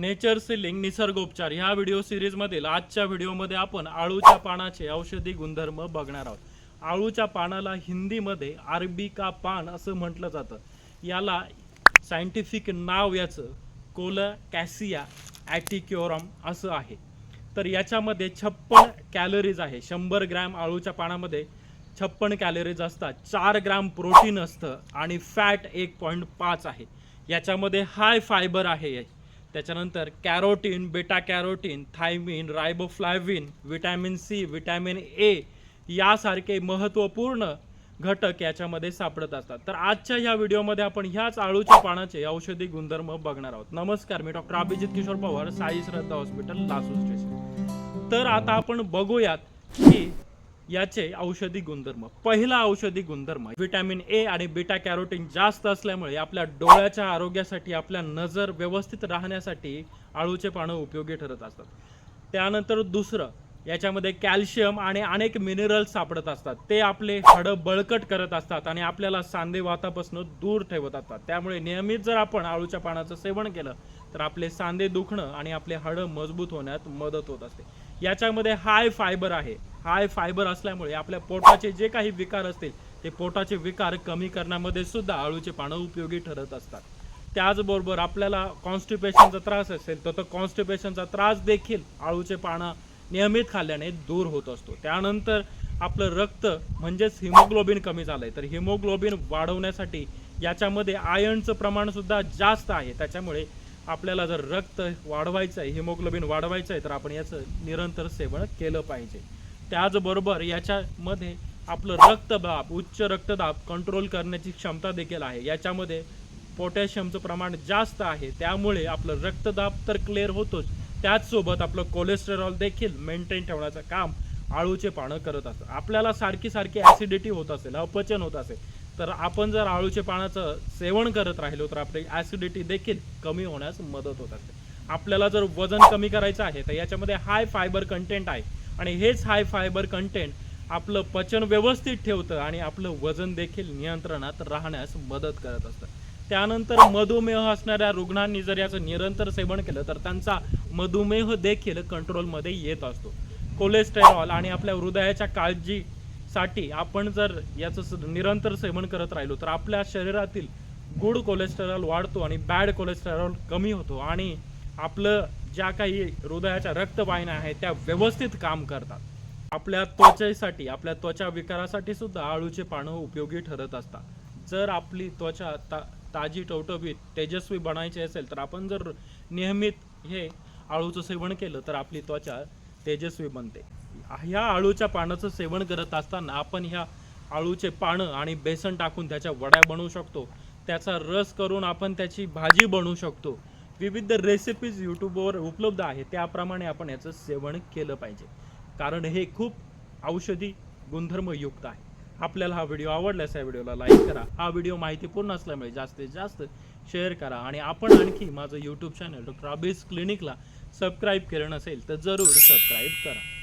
Nature ceiling निसर्गोपचार. ह्या video सिरीजमधील आजच्या व्हिडिओमध्ये आपण आळूच्या पानाचे औषधी गुणधर्म बघणार आहोत. आळूच्या पानाला हिंदीमध्ये आरबिका पान असं म्हटलं जातं. याला सायंटिफिक नाव याचं कोलकॅसिया ॲटिक्योरम असं आहे. तर याच्यामध्ये छप्पन कॅलरीज आहे. शंभर ग्रॅम आळूच्या पानामध्ये छप्पन कॅलरीज असतात. चार ग्रॅम प्रोटीन असतं आणि फॅट एक पॉईंट पाच आहे. याच्यामध्ये हाय फायबर आहे. त्याच्यानंतर carotene beta carotene thiamine riboflavin vitamin C vitamin A यासारखे महत्त्वपूर्ण घटक याच्यामध्ये सापडत असतात. तर आजच्या या व्हिडिओमध्ये आपण ह्याच आळूच्या पानाचे औषधी गुणधर्म बघणार आहोत. नमस्कार मी doctor Abhijit Kishor Pawar Sai Shraddha hospital Lasu station. तर आता आपण बघूयात की याचे औषधी गुणधर्म. पहिला औषधी गुणधर्म व्हिटॅमिन ए आणि बीटा कॅरोटीन जास्त असल्यामुळे आपल्या डोळ्याच्या आरोग्यासाठी आपल्या नजर व्यवस्थित राहण्यासाठी आळूचे पानं उपयोगी ठरत असतात. त्यानंतर दुसरं याच्यामध्ये कॅल्शियम आणि अनेक मिनरल्स सापडत असतात. ते आपले हाडं बळकट करत असतात आणि आपल्याला सांधे वातापासून दूर ठेवत असतात. त्यामुळे नियमित जर आपण आळूच्या पानाचं सेवन केलं तर आपले सांधे दुखणं आणि आपले हाडं मजबूत होण्यात मदत होत असते. याच्यामध्ये हाय फायबर आहे. हाय फायबर असल्यामुळे आपल्या पोटाचे जे काही विकार असतील ते पोटाचे विकार कमी करण्यामध्ये सुद्धा आळूचे पानं उपयोगी ठरत असतात. त्याचबरोबर आपल्याला कॉन्स्टिपेशनचा त्रास असेल तर तो कॉन्स्टिपेशनचा त्रास देखील आळूचे पानं नियमित खाल्ल्याने दूर होत असतो. त्यानंतर आपलं रक्त म्हणजेच हिमोग्लोबिन कमी झालंय. तर हिमोग्लोबिन वाढवण्यासाठी याच्यामध्ये आयर्नचं प्रमाण सुद्धा जास्त आहे. त्याच्यामुळे आपल्याला जर रक्त वाढवायचं आहे हिमोग्लोबिन वाढवायचं आहे तर आपण याचं निरंतर सेवन केलं पाहिजे. त्याचबरोबर याच्यामध्ये आपलं रक्तदाब उच्च रक्तदाब कंट्रोल करण्याची क्षमता देखील आहे. याच्यामध्ये पोटॅशियमचं प्रमाण जास्त आहे. त्यामुळे आपलं रक्तदाब तर क्लिअर होतोच. त्याचसोबत आपलं कोलेस्टेरॉल देखील मेंटेन ठेवण्याचं काम आळूचे पानं करत असतं. आपल्याला सारखी सारखी ॲसिडिटी होत असेल अपचन होत असेल तर आपण जर आळूचे पानाचं सेवन करत राहिलो तर आपली ॲसिडिटी देखील कमी होण्यास मदत होत असते. आपल्याला जर वजन कमी करायचं आहे तर याच्यामध्ये हाय फायबर कंटेंट आहे. आणि हेच हाय फायबर कंटेंट आपलं पचन व्यवस्थित ठेवतं आणि आपलं वजन देखील नियंत्रणात राहण्यास मदत करत असतं. त्यानंतर मधुमेह असणाऱ्या रुग्णांनी जर याचं निरंतर सेवन केलं तर त्यांचा मधुमेह देखील कंट्रोलमध्ये येत असतो. कोलेस्टेरॉल आणि आपल्या हृदयाच्या काळजीसाठी आपण जर याचं स- निरंतर सेवन करत राहिलो तर आपल्या शरीरातील गुड कोलेस्टेरॉल वाढतो आणि बॅड कोलेस्टेरॉल कमी होतो आणि आपलं ज्या काही हृदयाच्या रक्तवाहिन्या आहेत त्या व्यवस्थित काम करतात. आपल्या त्वचेसाठी आपल्या त्वचा विकारासाठी सुद्धा आळूचे पानं उपयोगी ठरत असतात. जर आपली त्वचा ता ताजी टवटवीत तेजस्वी बनायची असेल तर आपण जर नियमित हे आळूचं सेवन केलं तर आपली त्वचा तेजस्वी बनते. ह्या आळूच्या पानाचं सेवन करत असताना आपण ह्या आळूचे पानं आणि बेसन टाकून त्याच्या वड्या बनवू शकतो. त्याचा रस करून आपण त्याची भाजी बनवू शकतो. विविध रेसिपीज यूट्यूबवर उपलब्ध आहे. त्याप्रमाणे आपण याचं सेवन केलं पाहिजे. कारण हे खूप औषधी गुणधर्मयुक्त आहे. आपल्याला हा व्हिडिओ आवडल्यास या व्हिडिओला लाईक करा. हा व्हिडिओ माहितीपूर्ण असल्यामुळे जास्तीत जास्त शेअर करा. आणि आपण आणखी माझं यूट्यूब चॅनल डॉक्टर अबीस क्लिनिकला सबस्क्राईब केलं नसेल तर जरूर सबस्क्राईब करा.